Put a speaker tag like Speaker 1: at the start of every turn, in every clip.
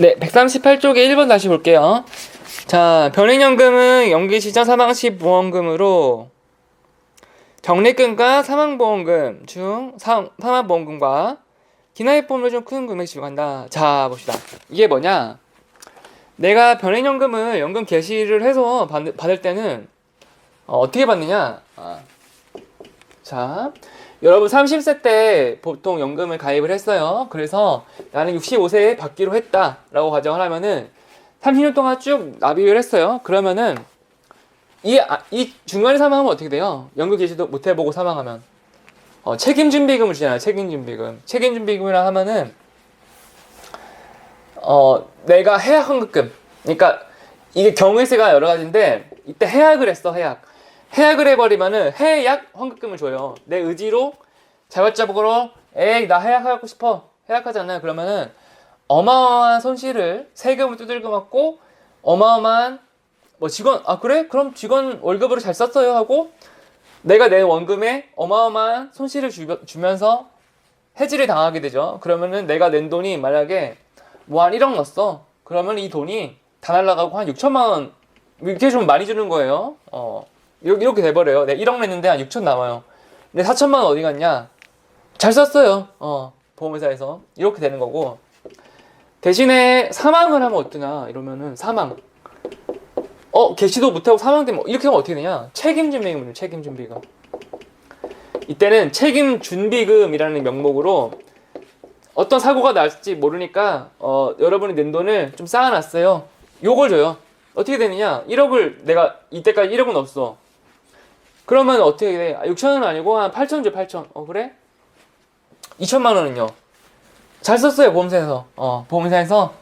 Speaker 1: 네, 138쪽에 1번 다시 볼게요. 자, 변액연금은 연기 시점 사망 시 보험금으로 적립금과 사망보험금 중 사, 사망보험금과 기나이보험을 좀큰 금액 지급한다. 자, 봅시다. 이게 뭐냐? 내가 변액연금을 연금 개시를 해서 받, 받을 때는 어, 떻게 받느냐? 아, 자, 여러분 30세 때 보통 연금을 가입을 했어요. 그래서 나는 65세에 받기로 했다라고 가정을 하면은 30년 동안 쭉 납입을 했어요. 그러면은 이, 아, 이 중간에 사망하면 어떻게 돼요? 연금 개시도 못 해보고 사망하면 어, 책임준비금을 주잖아요. 책임준비금. 책임준비금이라 하면은 어, 내가 해약 환급금. 그러니까 이게 경우세가 여러 가지인데 이때 해약을 했어. 해약. 해약을 해버리면은 해약 환급금을 줘요. 내 의지로 자발적으로 에이 나 해약하고 싶어 해약하잖아요. 그러면은 어마어마한 손실을 세금을 두들겨 맞고 어마어마한 뭐 직원 아 그래 그럼 직원 월급으로 잘 썼어요 하고 내가 내 원금에 어마어마한 손실을 주, 주면서 해지를 당하게 되죠. 그러면은 내가 낸 돈이 만약에 뭐 한 1억 넣었어. 그러면 이 돈이 다 날라가고 한 6천만 원 이렇게 좀 많이 주는 거예요. 어. 이렇게, 이렇게 돼버려요. 내가 1억 냈는데 한 6천 남아요. 근데 4천만 원 어디 갔냐? 잘 썼어요. 어, 보험회사에서. 이렇게 되는 거고. 대신에 사망을 하면 어떠냐? 이러면은 사망. 어, 개시도 못하고 사망되면 이렇게 하면 어떻게 되냐? 책임준비금이에요, 책임준비금. 이때는 책임준비금이라는 명목으로 어떤 사고가 날지 모르니까 어, 여러분이 낸 돈을 좀 쌓아놨어요. 요걸 줘요. 어떻게 되느냐? 1억을 내가 이때까지 1억은 없어. 그러면 어떻게 돼? 아, 6천원 아니고 한 8천 줘, 8천. 어, 그래? 2천만 원은요? 잘 썼어요, 보험사에서. 어, 보험사에서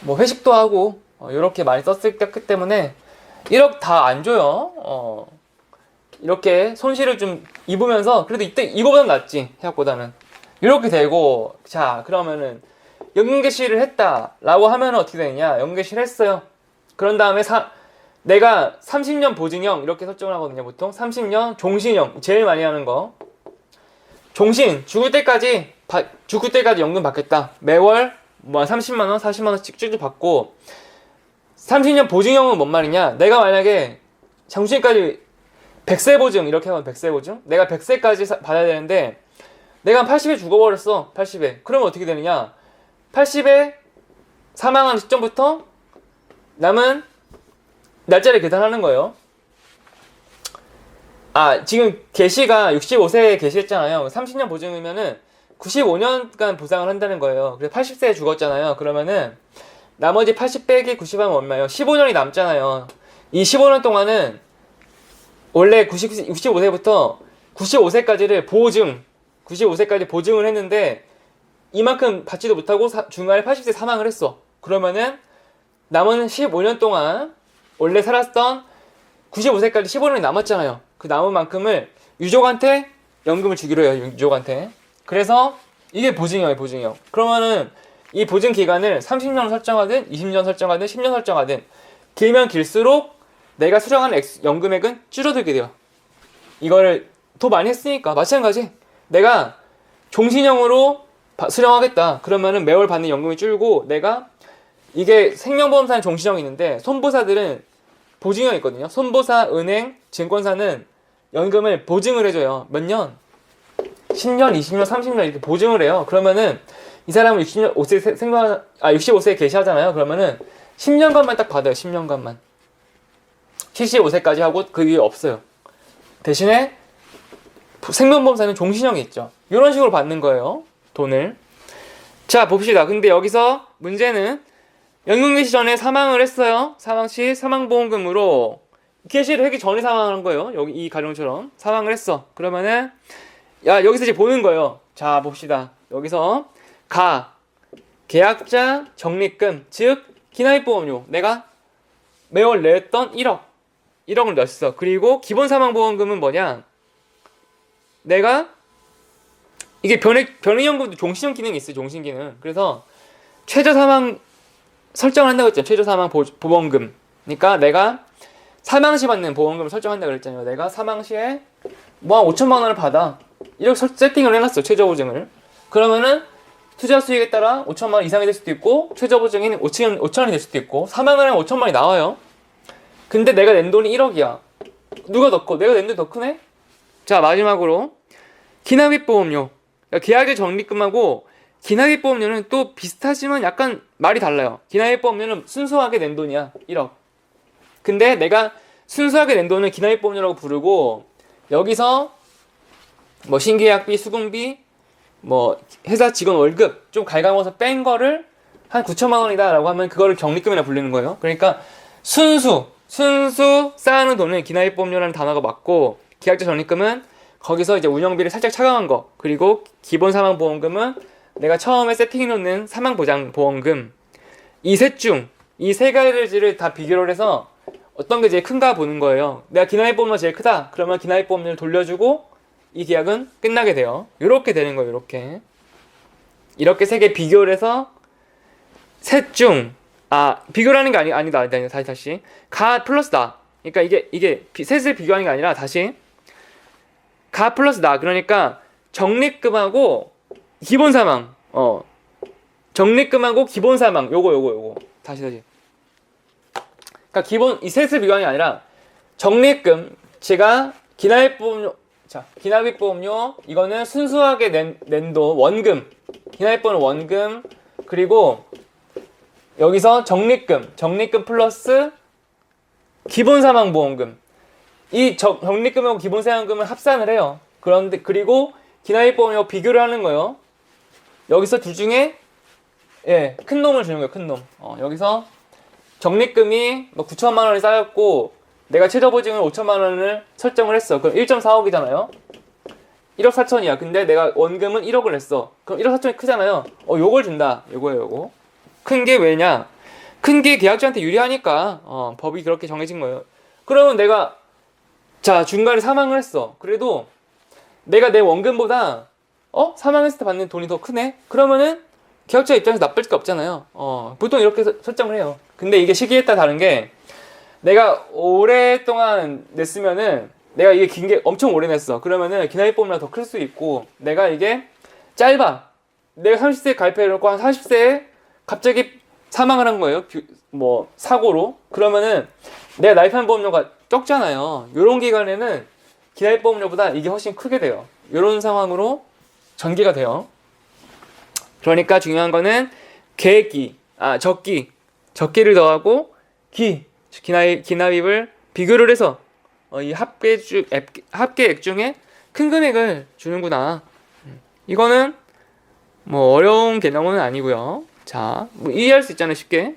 Speaker 1: 뭐 회식도 하고, 어, 이렇게 많이 썼을 때 때문에 1억 다 안 줘요. 어, 이렇게 손실을 좀 입으면서, 그래도 이때 이거보다 낫지, 생각보다는. 이렇게 되고, 자, 그러면은, 연금 개시를 했다라고 하면 어떻게 되느냐? 연금 개시를 했어요. 그런 다음에 사, 내가 30년 보증형 이렇게 설정을 하거든요. 보통 30년 종신형 제일 많이 하는 거. 종신 죽을 때까지 바, 죽을 때까지 연금 받겠다. 매월 뭐 30만 원, 40만 원씩 쭉쭉 받고 30년 보증형은 뭔 말이냐? 내가 만약에 정신까지 100세 보증 이렇게 하면 100세 보증? 내가 100세까지 사, 받아야 되는데 내가 80에 죽어버렸어. 80에. 그러면 어떻게 되느냐? 80에 사망한 시점부터 남은 날짜를 계산하는 거예요. 아, 지금 개시가 65세에 개시했잖아요. 30년 보증이면은 95년간 보상을 한다는 거예요. 그래서 80세에 죽었잖아요. 그러면은 나머지 80 빼기 90하면 얼마예요? 15년이 남잖아요. 이 15년 동안은 원래 90, 65세부터 95세까지를 보증, 95세까지 보증을 했는데 이만큼 받지도 못하고 사, 중간에 80세 사망을 했어. 그러면은 남은 15년 동안 원래 살았던 95세까지 15년이 남았잖아요. 그 남은 만큼을 유족한테 연금을 주기로 해요. 유족한테. 그래서 이게 보증이에요, 보증이요. 그러면은 이 보증 기간을 30년 설정하든 20년 설정하든 10년 설정하든 길면 길수록 내가 수령하는 연금액은 줄어들게 돼요. 이거를 더 많이 했으니까 마찬가지. 내가 종신형으로 수령하겠다. 그러면은 매월 받는 연금이 줄고 내가 이게 생명보험사는 종신형이 있는데 손보사들은 보증형이 있거든요. 손보사, 은행, 증권사는 연금을 보증을 해줘요. 몇 년? 10년, 20년, 30년 이렇게 보증을 해요. 그러면은 이 사람은 60년, 5세 생명, 아, 65세에 계시하잖아요. 그러면은 10년간만 딱 받아요. 10년간만. 75세까지 하고 그 위에 없어요. 대신에 생명보험사는 종신형이 있죠. 이런 식으로 받는 거예요. 돈을. 자, 봅시다. 근데 여기서 문제는 연금 개시 전에 사망을 했어요. 사망 시 사망보험금으로 개시를 하기 전에 사망한 거예요. 여기 이 가정처럼 사망을 했어. 그러면은 야 여기서 이제 보는 거예요. 자 봅시다. 여기서 가 계약자 적립금 즉 기나입보험료 내가 매월 냈던 1억 1억을 넣었어. 그리고 기본 사망보험금은 뭐냐? 내가 이게 변액 변액연금도 종신형 기능이 있어요. 종신 기능. 그래서 최저 사망 설정을 한다고 했잖아요. 최저 사망 보, 보험금. 그러니까 내가 사망 시 받는 보험금을 설정한다고 그랬잖아요. 내가 사망 시에 뭐 한 5천만 원을 받아. 이렇게 설, 세팅을 해놨어. 최저 보증을. 그러면은 투자 수익에 따라 5천만 원 이상이 될 수도 있고 최저 보증인 5천 5천 원이 될 수도 있고 사망을 하면 5천만 원이 나와요. 근데 내가 낸 돈이 1억이야. 누가 더 커? 내가 낸 돈이 더 크네? 자 마지막으로 기납입보험료. 그러니까 계약의 적립금하고 기납입보험료는 또 비슷하지만 약간 말이 달라요. 기납입보험료는 순수하게 낸 돈이야. 1억. 근데 내가 순수하게 낸 돈은 기납입보험료라고 부르고 여기서 뭐 신계약비, 수금비, 뭐 회사 직원 월급 좀 갉아먹어서 뺀 거를 한 9천만 원이다라고 하면 그거를 적립금이라 불리는 거예요. 그러니까 순수 순수 쌓아놓은 돈은 기납입보험료라는 단어가 맞고 계약자 적립금은 거기서 이제 운영비를 살짝 차감한 거 그리고 기본 사망보험금은 내가 처음에 세팅해놓는 사망보장보험금 이 셋 중 이 세 가지를 다 비교를 해서 어떤 게 제일 큰가 보는 거예요. 내가 기납입보험료가 제일 크다. 그러면 기납입보험료를 돌려주고 이 계약은 끝나게 돼요. 이렇게 되는 거예요. 이렇게 이렇게 세 개 비교를 해서 셋 중 아 비교라는 게 아니 아니다 아니다 다시 다시 가 플러스 나 그러니까 이게 이게 비- 셋을 비교하는 게 아니라 다시 가 플러스 나 그러니까 적립금하고 기본 사망. 어. 적립금하고 기본 사망. 요거 요거 요거. 다시 다시. 그러니까 기본 이 비교하는 게 아니라 적립금 제가 기납입보험료 자 기납입보험료 이거는 순수하게 낸, 낸 돈 원금. 기납입보험료 원금. 그리고 여기서 적립금. 적립금 플러스 기본 사망 보험금. 이 적, 적립금하고 기본 사망금을 합산을 해요. 그런데 그리고 기납입보험료 비교를 하는 거예요 여기서 둘 중에 예, 큰 놈을 주는 거예요 큰 놈. 어, 여기서 적립금이 뭐 9천만 원이 쌓였고 내가 최저 보증을 5천만 원을 설정을 했어. 그럼 1.45억이잖아요. 1억 4천이야. 근데 내가 원금은 1억을 냈어. 그럼 1억 4천이 크잖아요. 어, 요걸 준다. 요거예요, 요거. 큰 게 왜냐? 큰 게 계약자한테 유리하니까 어, 법이 그렇게 정해진 거예요. 그러면 내가 자 중간에 사망을 했어. 그래도 내가 내 원금보다 어 사망했을 때 받는 돈이 더 크네. 그러면은 계약자 입장에서 나쁠 게 없잖아요. 어, 보통 이렇게 서- 설정을 해요. 근데 이게 시기에 따라 다른 게 내가 오랫동안 냈으면은 내가 이게 긴 게 엄청 오래 냈어. 그러면은 기납입보험료가 더클 수 있고 내가 이게 짧아. 내가 30세에 가입해놓고 한 40세에 갑자기 사망을 한 거예요. 비- 뭐 사고로. 그러면은 내가 나이판 보험료가 적잖아요. 요런 기간에는 기납입보험료보다 이게 훨씬 크게 돼요. 요런 상황으로 전개가 돼요. 그러니까 중요한 거는 계획기, 아 적기, 적기를 더하고 기, 기납, 기납입을 비교를 해서 어, 이 합계주, 앱- 합계액 중에 큰 금액을 주는구나. 음, 이거는 뭐 어려운 개념은 아니고요. 자, 뭐 이해할 수 있잖아요, 쉽게.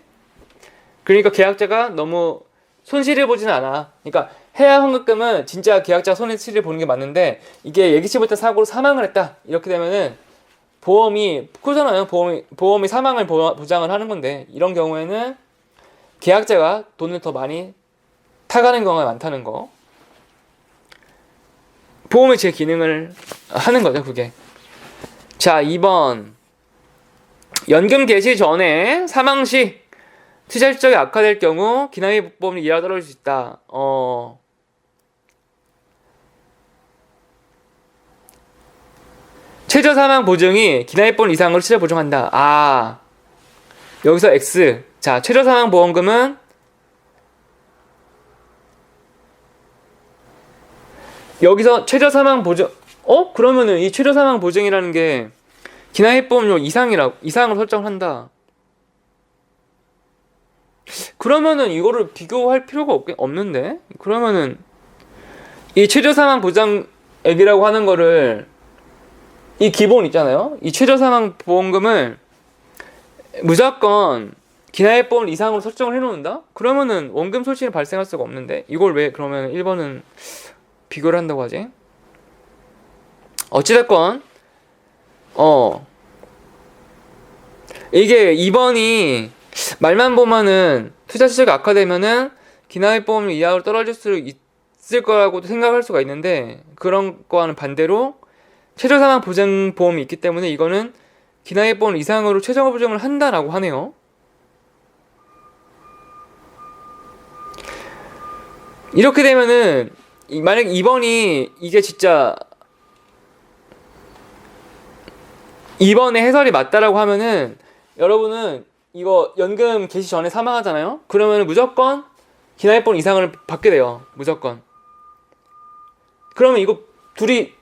Speaker 1: 그러니까 계약자가 너무 손실을 보지는 않아. 그러니까 해야 환급금은 진짜 계약자 손실을 보는 게 맞는데 이게 예기치 못한 사고로 사망을 했다. 이렇게 되면은 보험이 크잖아요. 보험이 보험이 사망을 보, 보장을 하는 건데 이런 경우에는 계약자가 돈을 더 많이 타가는 경우가 많다는 거. 보험의 제 기능을 하는 거죠, 그게. 자, 2번. 연금 개시 전에 사망 시 투자 실적이 악화될 경우 기납입 보험이 이하 떨어질 수 있다. 어. 최저 사망 보증이 기납입보험 이상으로 최저 보증한다. 아. 여기서 X. 자, 최저 사망 보험금은 여기서 최저 사망 보증 어? 그러면은 이 최저 사망 보증이라는 게 기납입보험료 이상이라 이상으로 설정한다. 그러면은 이거를 비교할 필요가 없, 없는데? 그러면은 이 최저 사망 보장액이라고 하는 거를 이 기본 있잖아요. 이 최저 사망 보험금을 무조건 기납입보험 이상으로 설정을 해놓는다? 그러면은 원금 손실이 발생할 수가 없는데 이걸 왜 그러면 1번은 비교를 한다고 하지? 어찌됐건 어 이게 2번이 말만 보면은 투자 시세가 악화되면은 기납입보험료 이하로 떨어질 수 있을 거라고도 생각할 수가 있는데 그런 거와는 반대로 최저 사망 보장 보험이 있기 때문에 이거는 기납입보험 이상으로 최저 보장을 한다라고 하네요. 이렇게 되면은 이- 만약 2번이 이게 진짜 2번의 해설이 맞다라고 하면은 여러분은 이거 연금 개시 전에 사망하잖아요. 그러면 무조건 기나이폰 이상을 받게 돼요. 무조건. 그러면 이거 둘이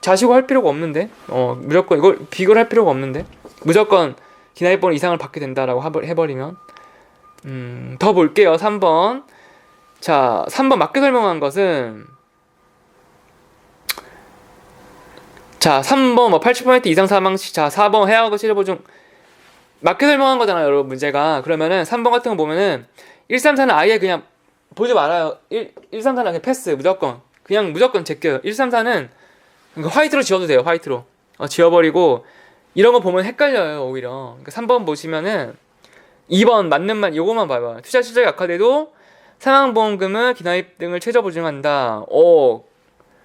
Speaker 1: 자시고 할 필요가 없는데, 어 무조건 이걸 비교를 할 필요가 없는데, 무조건 기나이폰 이상을 받게 된다라고 해버리면, 음, 더 볼게요. 3번. 자, 3번 맞게 설명한 것은 자, 3번 뭐 80% 이상 사망 시, 자, 4번 해하고 치료보 중 맞게 설명한 거잖아요, 여러분 문제가. 그러면은 3번 같은 거 보면은 134는 아예 그냥 보지 말아요. 1 134는 그냥 패스 무조건. 그냥 무조건 제껴요. 134는 화이트로 지워도 돼요. 화이트로. 어, 지워버리고 이런 거 보면 헷갈려요, 오히려. 그러니까 3번 보시면은 2번 맞는 말 요거만 봐봐요. 투자 실적이 악화돼도 사망보험금을 기납입 등을 최저 보증한다. 오,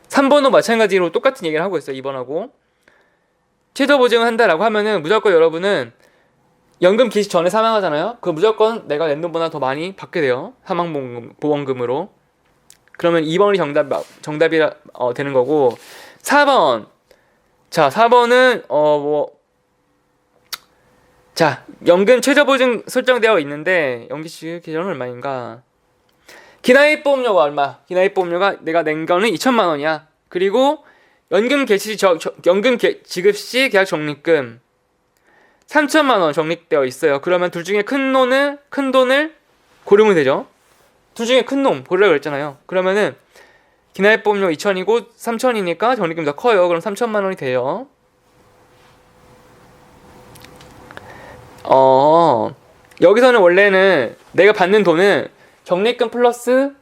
Speaker 1: 3번도 마찬가지로 똑같은 얘기를 하고 있어요. 2번하고. 최저 보증을 한다라고 하면은 무조건 여러분은 연금 기시 전에 사망하잖아요. 그 무조건 내가 낸 돈보다 더 많이 받게 돼요. 사망보험금, 보험금으로. 그러면 2번이 정답, 정답이 어, 되는 거고. 4번. 자, 4번은, 어, 뭐, 자, 연금 최저 보증 설정되어 있는데, 연기시 계절은 얼마인가? 기나이 보험료가 얼마? 기나이 보험료가 내가 낸 거는 2천만 원이야. 그리고 연금 개시 저, 저- 연금 개, 지급 시 계약 적립금 3천만 원 적립되어 있어요. 그러면 둘 중에 큰 돈을 큰 돈을 고르면 되죠. 둘 중에 큰 놈 고르라고 그랬잖아요. 그러면은 기나이 보험료 2천이고 3천이니까 적립금이 더 커요. 그럼 3천만 원이 돼요. 어 여기서는 원래는 내가 받는 돈은 적립금 플러스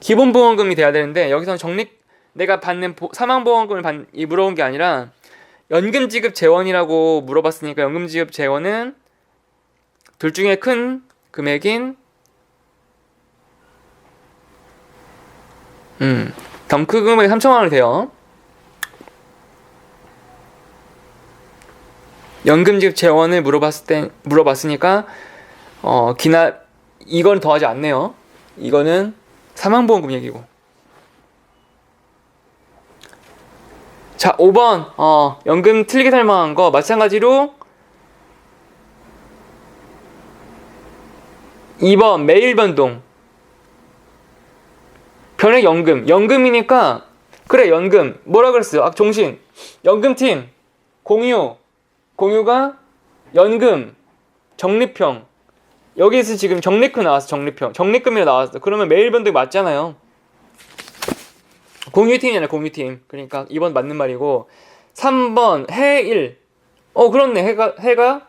Speaker 1: 기본 보험금이 돼야 되는데 여기서는 적립 내가 받는 보- 사망 보험금을 받, 이 물어본 게 아니라 연금 지급 재원이라고 물어봤으니까 연금 지급 재원은 둘 중에 큰 금액인 음 덩크 금액이 3천만 원이 돼요. 연금 지급 재원을 물어봤을 때 물어봤으니까 어 기나 이건 더하지 않네요. 이거는 사망보험금 얘기고. 자, 5번. 어, 연금 틀리게 설명한 거 마찬가지로 2번 매일 변동. 변액 연금. 연금이니까 그래, 연금. 뭐라 그랬어요? 아, 종신. 연금팀. 공유. 공유가 연금. 적립형. 여기서 지금 적립금 나왔어 적립형 적립금이 나왔어 그러면 매일 변동이 맞잖아요 공유팀이잖아요 공유팀 그러니까 2번 맞는 말이고 3번 해일 어 그렇네 해가 해가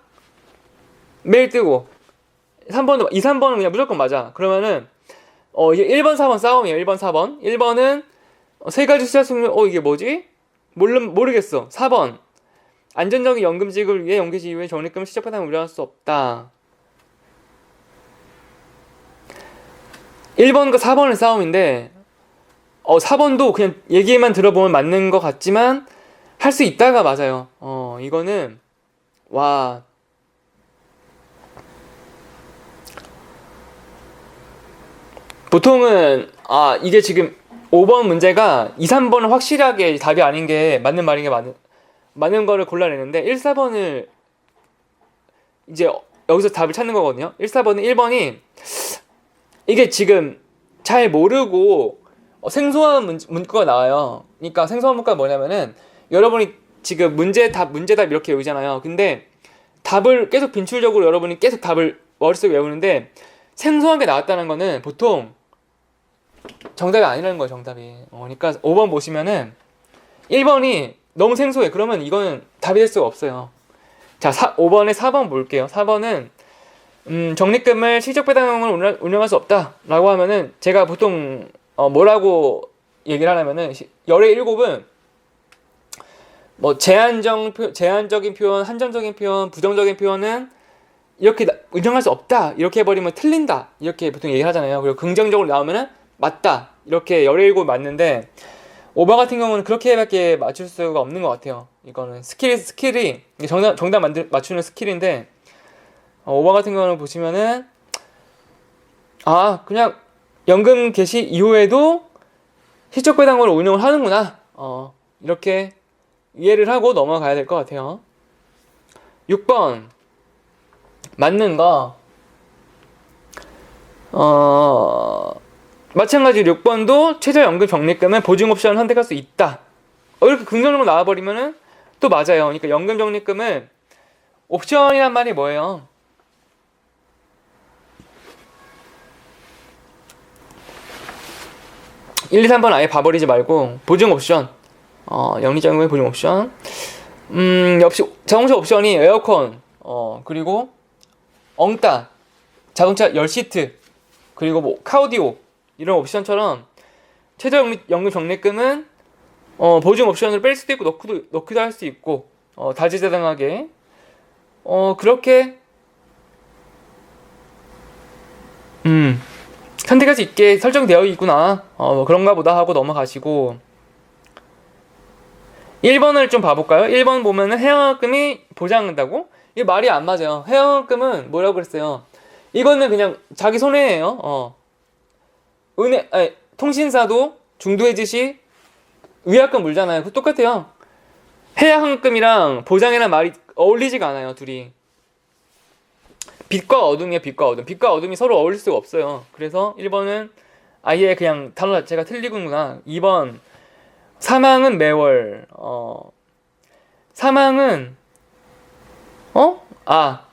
Speaker 1: 매일 뜨고 3번도 2, 3번은 그냥 무조건 맞아 그러면은 어 이게 1번 4번 싸움이에요. 1번 4번. 1번은 세 가지 승률 어 이게 뭐지? 모르, 모르겠어. 4번. 안전적인 연금 지급을 위해 연기시 이후에 적립금을 시작하다면 우려할 수 없다. 1번과 4번의 싸움인데 어 4번도 그냥 얘기만 들어보면 맞는 것 같지만 할 수 있다가 맞아요. 어 이거는 와 보통은 아 이게 지금 5번 문제가 2, 3번은 확실하게 답이 아닌 게 맞는 말인 게 맞는 맞는 거를 골라내는데 1, 4번을 이제 여기서 답을 찾는 거거든요. 1, 4번은 1번이 이게 지금 잘 모르고 어, 생소한 문, 문구가 나와요. 그러니까 생소한 문구가 뭐냐면은 여러분이 지금 문제 답 문제 답 이렇게 외우잖아요. 근데 답을 계속 빈출적으로 여러분이 계속 답을 머릿속에 외우는데 생소한 게 나왔다는 거는 보통 정답이 아니라는 거예요. 정답이. 어, 그러니까 5번 보시면은 1번이 너무 생소해. 그러면 이거는 답이 될 수가 없어요. 자, 4, 5번에 4번 볼게요. 4번은 음, 적립금을 실적 운영- 운영할 수 없다라고 하면은 제가 보통 어, 뭐라고 얘기를 하냐면은 시- 열의 일곱은 뭐 제한적 표- 제한적인 표현, 한정적인 표현, 부정적인 표현은 이렇게 나- 운영할 수 없다 이렇게 해버리면 틀린다 이렇게 보통 얘기를 하잖아요. 그리고 긍정적으로 나오면은 맞다 이렇게 열의 일곱 맞는데 오버 같은 경우는 그렇게밖에 맞출 수가 없는 것 같아요. 이거는 스킬 스킬이 이게 정답 정답 만들 맞추는 스킬인데 어, 오버 같은 경우는 보시면은 아 그냥 연금 개시 이후에도 실적 배당으로 운영을 하는구나 어, 이렇게 이해를 하고 넘어가야 될 것 같아요. 6번 맞는 거 어, 마찬가지로 6번도 최저연금 적립금은 보증 옵션 선택할 수 있다. 어, 이렇게 긍정적으로 나와버리면은 또 맞아요. 그러니까 연금 적립금은 옵션이란 말이 뭐예요? (1, 2, 3번) 아예 봐버리지 말고 보증 옵션 어 영리자금의 보증 옵션 음 역시 자동차 옵션이 에어컨 어 그리고 엉따 자동차 열 시트 그리고 뭐 카우디오 이런 옵션처럼 최저 연금, 적립금은 어, 보증 옵션을 뺄 수도 있고 넣기도, 넣기도 할 수 있고 어, 다재다능하게 어, 그렇게 음 선택할 수 있게 설정되어 있구나 어, 그런가 보다 하고 넘어가시고 1번을 좀 봐볼까요? 1번 보면은 해양금이 보장한다고? 이게 말이 안 맞아요. 해양금은 뭐라고 그랬어요? 이거는 그냥 자기 손해예요. 어. 은행, 아니, 통신사도 중도 해지 시 위약금 물잖아요. 그 똑같아요. 해양금이랑 보장이란 말이 어울리지가 않아요. 둘이. 빛과 어둠이에요. 빛과 어둠. 빛과 어둠이 서로 어울릴 수가 없어요. 그래서 1번은 아예 그냥 단어 자체가 틀리구나. 2번 사망은 매월. 어. 사망은 어? 아.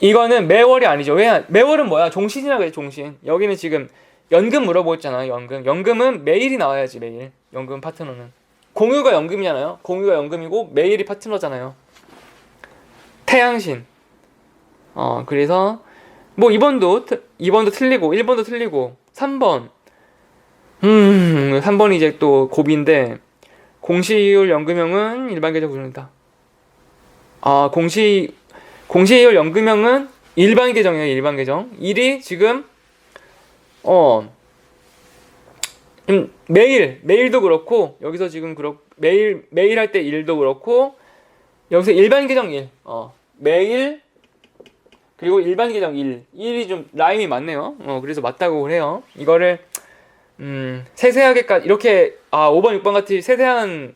Speaker 1: 이거는 매월이 아니죠. 왜 매월은 뭐야? 종신이라고 해, 종신. 여기는 지금 연금 물어보고 있잖아. 연금. 연금은 매일이 나와야지, 매일. 연금 파트너는. 공유가 연금이잖아요. 공유가 연금이고 매일이 파트너잖아요. 태양신. 어, 그래서 뭐 2번도 2번도 틀리고 1번도 틀리고 3번 음, 3번이 이제 또 고비인데 공시이율 연금형은 일반 계정 구조이다. 아, 공시 공시이율 연금형은 일반 계정이에요. 일반 계정. 1이 지금 어 음, 매일 매일도 그렇고 여기서 지금 그렇 매일 매일 할 때 일도 그렇고 여기서 일반 계정 1. 어. 매일 그리고 일반 계정 1. 1이 좀 라임이 맞네요. 어, 그래서 맞다고 해요. 이거를 음, 세세하게까지 이렇게 아 5번 6번 같이 세세한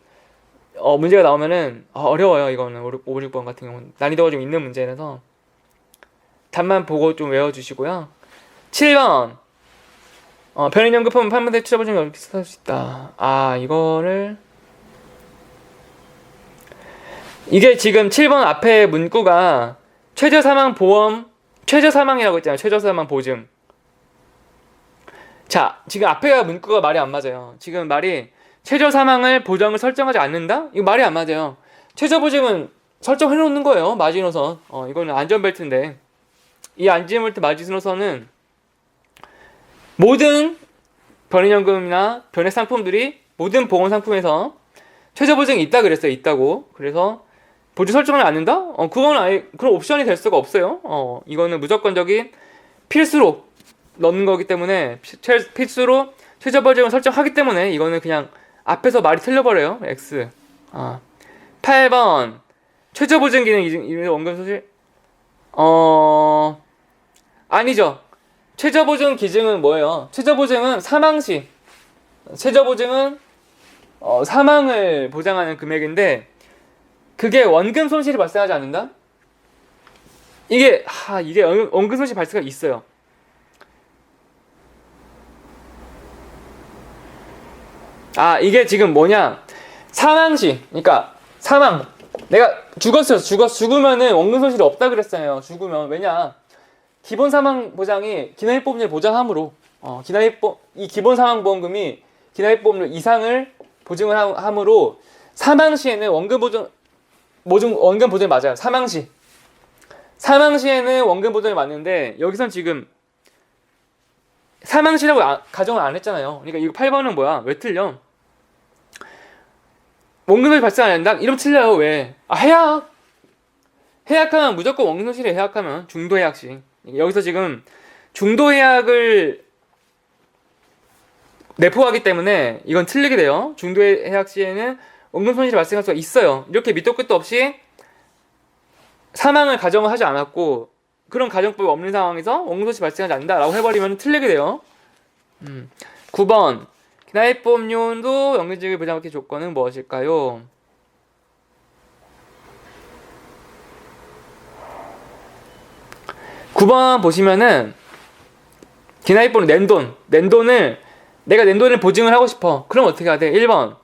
Speaker 1: 어, 문제가 나오면은 아, 어려워요 이거는 5, 6번 같은 경우는 난이도가 좀 있는 문제라서 답만 보고 좀 외워주시고요 7번 어, 변인연금품은 판매대 취업보증 이렇게 쓸 수 있다 아 이거를 이게 지금 7번 앞에 문구가 최저 사망 보험 최저 사망이라고 했잖아요 최저 사망 보증 자, 지금 앞에가 문구가 말이 안 맞아요. 지금 말이 최저 사망을 보장을 설정하지 않는다? 이거 말이 안 맞아요. 최저 보증은 설정해 놓는 거예요. 마지노선. 어, 이거는 안전벨트인데. 이 안전벨트 마지노선은 모든 변인연금이나 변액 상품들이 모든 보험 상품에서 최저 보증이 있다 그랬어요. 있다고. 그래서 보증 설정을 않는다? 어, 그건 아예 그런 옵션이 될 수가 없어요. 어, 이거는 무조건적인 필수로 넣는 거기 때문에 최, 필수로 최저 버전을 설정하기 때문에 이거는 그냥 앞에서 말이 틀려버려요. X. 아. 8번. 최저 보증 기능 이름 원금 소실. 어. 아니죠. 최저 보증 기증은 뭐예요? 최저 보증은 사망 시. 최저 보증은 어, 사망을 보장하는 금액인데 그게 원금 손실이 발생하지 않는다? 이게 하 이게 원금 손실 발생가 있어요. 아 이게 지금 뭐냐 사망 시 그러니까 사망 내가 죽었어요 죽었 죽으면은 원금 손실이 없다 그랬어요 죽으면 왜냐 기본 사망 보장이 기나입보험료 보장함으로 어, 기나입보 이 기본 사망 보험금이 기나입보험료 이상을 보증을 함 으로 사망 시에는 원금 보증 보증 원금 보증이 맞아요 사망 시 사망 시에는 원금 보증이 맞는데 여기선 지금 사망 시라고 아, 가정을 안 했잖아요 그러니까 이거 8번은 뭐야 왜 틀려 원금이 발생 안 한다? 이러면 틀려요. 왜? 아, 해약. 해약하면 무조건 원금 손실에 해약하면 중도 해약시. 여기서 지금 중도 해약을 내포하기 때문에 이건 틀리게 돼요. 중도 해약 시에는 원금 손실이 발생할 수가 있어요. 이렇게 밑도 끝도 없이 사망을 가정을 하지 않았고 그런 가정법이 없는 상황에서 원금 손실이 발생하지 않는다라고 해버리면 틀리게 돼요. 음. 9번 기나입보험료도 연금지급 보장받기 조건은 무엇일까요? 9번 보시면은 기나이보는 낸 돈, 낸 돈을 내가 낸 돈을 보증을 하고 싶어. 그럼 어떻게 해야 돼? 1번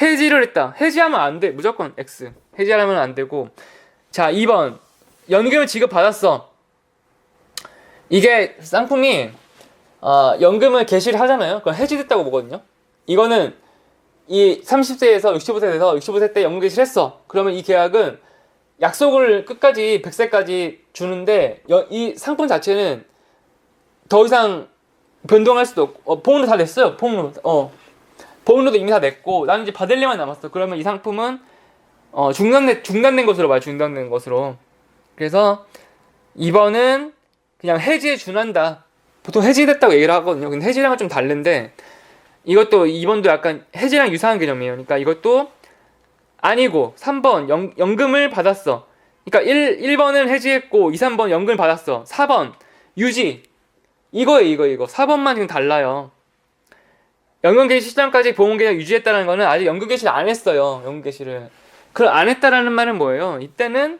Speaker 1: 해지를 했다. 해지하면 안 돼. 무조건 X. 해지하면 안 되고. 자, 2번 연금을 지급 받았어. 이게 상품이 어, 연금을 개시를 하잖아요. 그건 해지됐다고 보거든요. 이거는 이 30세에서 65세 돼서 65세 때 연금 개시를 했어. 그러면 이 계약은 약속을 끝까지 100세까지 주는데 여- 이 상품 자체는 더 이상 변동할 수도 없고 어, 보험료 다 냈어요. 보험료 어 보험료도 이미 다 냈고 나는 이제 받을 일만 남았어. 그러면 이 상품은 어 중단된 중단된 것으로 봐요. 중단된 것으로. 그래서 2번은 그냥 해지에 준한다. 보통 해지됐다고 얘기를 하거든요. 근데 해지랑은 좀 다른데 이것도 2번도 약간 해지랑 유사한 개념이에요. 그러니까 이것도 아니고 3번 연, 연금을 받았어. 그러니까 1, 1번은 해지했고 2, 3번 연금을 받았어. 4번 유지. 이거예요, 이거, 이거. 4번만 지금 달라요. 연금 개시 시점까지 보험 계약 유지했다는 거는 아직 연금 개시를 안 했어요. 연금 개시를. 그걸 안 했다라는 말은 뭐예요? 이때는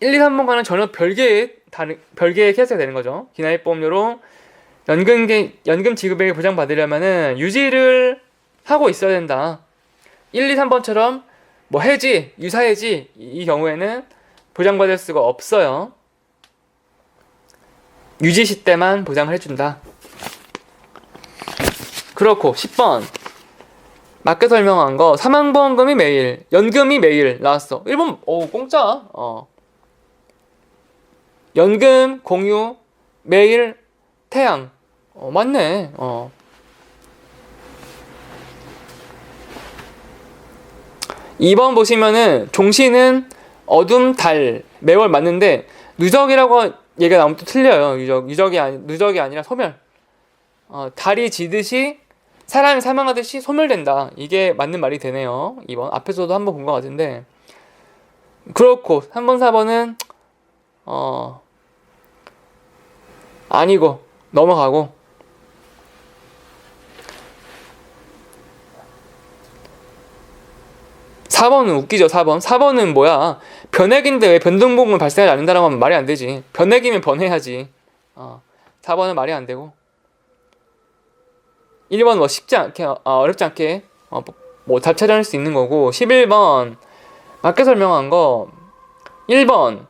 Speaker 1: 1, 2, 3번과는 전혀 별개의 다른 별개의 케이스가 되는 거죠. 기나입 보험료로 연금 개, 연금 지급액을 보장받으려면은 유지를 하고 있어야 된다. 1, 2, 3번처럼 뭐 해지, 유사해지 이, 이 경우에는 보장받을 수가 없어요. 유지 시 때만 보장을 해준다. 그렇고 10번 맞게 설명한 거 사망보험금이 매일, 연금이 매일 나왔어. 1번 오 공짜. 어. 연금 공유 매일 태양. 어 맞네. 어. 2번 보시면은 종신은 어둠 달 매월 맞는데 누적이라고 얘기가 나오면 또 틀려요. 누적 누적이 아니 누적이 아니라 소멸. 어, 달이 지듯이 사람이 사망하듯이 소멸된다. 이게 맞는 말이 되네요. 2번 앞에서도 한번 본 것 같은데 그렇고 3번 4번은 어 아니고 넘어가고 4번은 웃기죠, 4번. 4번은 뭐야? 변액인데 왜 변동보험을 발생하지 않는다라고 하면 말이 안 되지. 변액이면 변해야지. 어, 4번은 말이 안 되고. 1번 뭐 쉽지 않게, 어, 어렵지 않게, 어, 뭐, 답 찾아낼 수 있는 거고. 11번, 맞게 설명한 거. 1번,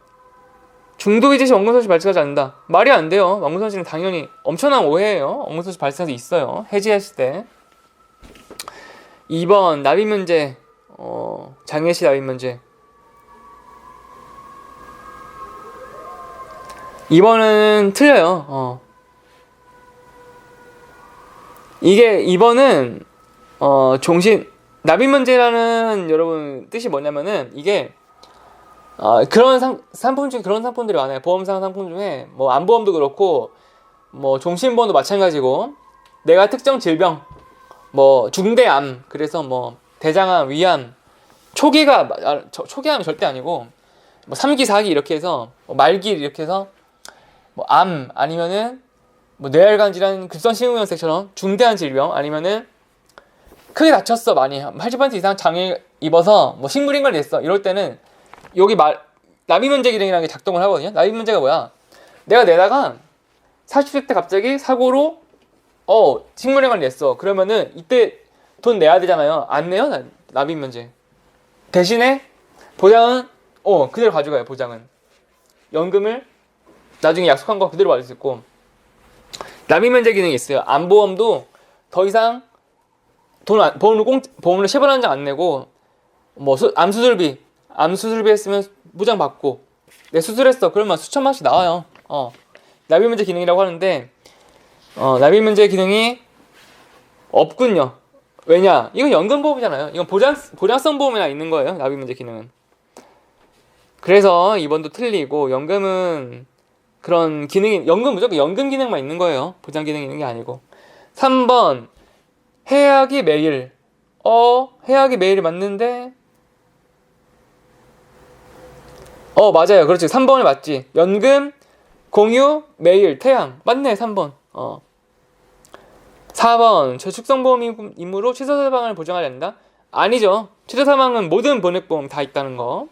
Speaker 1: 중도이지시 원금손실 발생하지 않는다. 말이 안 돼요. 원금손실은 당연히 엄청난 오해예요. 원금손실 발생할 수 있어요. 해지했을 때. 2번, 납입 문제. 어, 장애시 납입 문제. 2번은 틀려요. 어. 이게 2번은 어, 종신 납입 문제라는 여러분 뜻이 뭐냐면은 이게 어, 그런 상, 상품 중에 그런 상품들이 많아요. 보험상 상품 중에 뭐 안보험도 그렇고 뭐 종신보험도 마찬가지고 내가 특정 질병 뭐 중대암 그래서 뭐 대장암, 위암 초기가 아, 저- 초기암이 절대 아니고 뭐 3기, 4기 이렇게 해서 뭐 말기 이렇게 해서 뭐 암 아니면은 뭐 뇌혈관 질환, 급성 심근경색처럼 중대한 질병 아니면은 크게 다쳤어 많이 80% 이상 장애 입어서 뭐 식물인간이 됐어 이럴 때는 여기 말 납입 문제 기능이라는 게 작동을 하거든요. 납입 문제가 뭐야? 내가 내다가 40세 때 갑자기 사고로 어 식물인간이 됐어. 그러면은 이때 돈 내야 되잖아요. 안 내요? 나- 납입 문제. 대신에 보장은 어 그대로 가져가요. 보장은 연금을 나중에 약속한 거 그대로 받을 수 있고 납입 면제 기능이 있어요. 안보험도 더 이상 돈 안, 보험료 공 보험료 10원 한장 안 내고 뭐 수, 암 수술비 암 수술비 했으면 보장 받고 내 수술했어 그러면 수천만 원씩 나와요. 어 납입 면제 기능이라고 하는데 어 납입 면제 기능이 없군요. 왜냐? 이건 연금 보험이잖아요. 이건 보장 보장성 보험이나 있는 거예요. 납입 문제 기능은. 그래서 이번도 틀리고 연금은 그런 기능이 연금 무조건 연금 기능만 있는 거예요. 보장 기능이 있는 게 아니고. 3번 해약이 매일. 어, 해약이 매일이 맞는데 어, 맞아요. 그렇지. 3번이 맞지. 연금 공유 매일 태양. 맞네. 3번. 어. 4번 저축성 보험이므로 취소 사망을 보장하지 않는다? 아니죠. 취소 사망은 모든 보넥보험 다 있다는 거.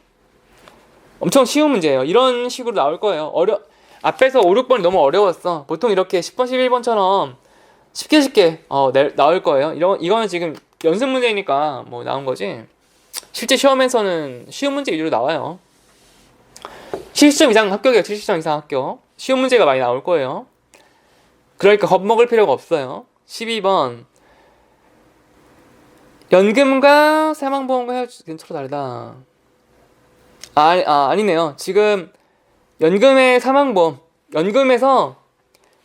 Speaker 1: 엄청 쉬운 문제예요. 이런 식으로 나올 거예요. 어려 앞에서 5, 6번이 너무 어려웠어. 보통 이렇게 10번, 11번처럼 쉽게 쉽게 어, 내, 나올 거예요. 이런 이거는 지금 연습 문제니까 뭐 나온 거지. 실제 시험에서는 쉬운 문제 위주로 나와요. 70점 이상 합격이에요. 70점 이상 합격. 쉬운 문제가 많이 나올 거예요. 그러니까 겁먹을 필요가 없어요. 12번 연금과 사망보험과 헤어지는 서로 다르다. 아, 아 아니네요. 지금 연금의 사망보험 연금에서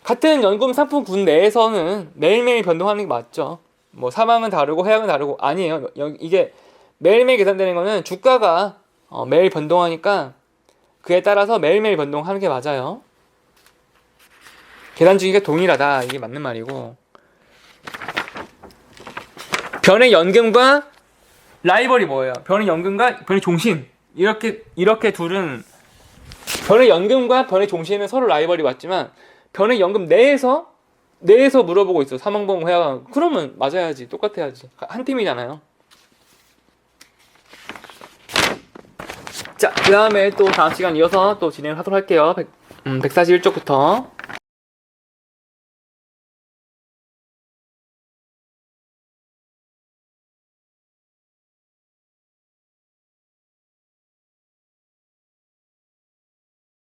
Speaker 1: 같은 연금 상품군 내에서는 매일매일 변동하는 게 맞죠. 뭐 사망은 다르고 해약은 다르고 아니에요. 여- 이게 매일매일 계산되는 거는 주가가 어, 매일 변동하니까 그에 따라서 매일매일 변동하는 게 맞아요. 계산 주기가 동일하다. 이게 맞는 말이고. 변의 연금과 라이벌이 뭐예요? 변의 연금과 변의 종신. 이렇게 이렇게 둘은 변의 연금과 변의 종신은 서로 라이벌이 맞지만 변의 연금 내에서 내에서 물어보고 있어. 사망보험 회화. 그러면 맞아야지. 똑같아야지. 한 팀이잖아요. 자, 그 다음에 또 다음 시간 이어서 또 진행을 하도록 할게요. 백, 음, 141쪽부터.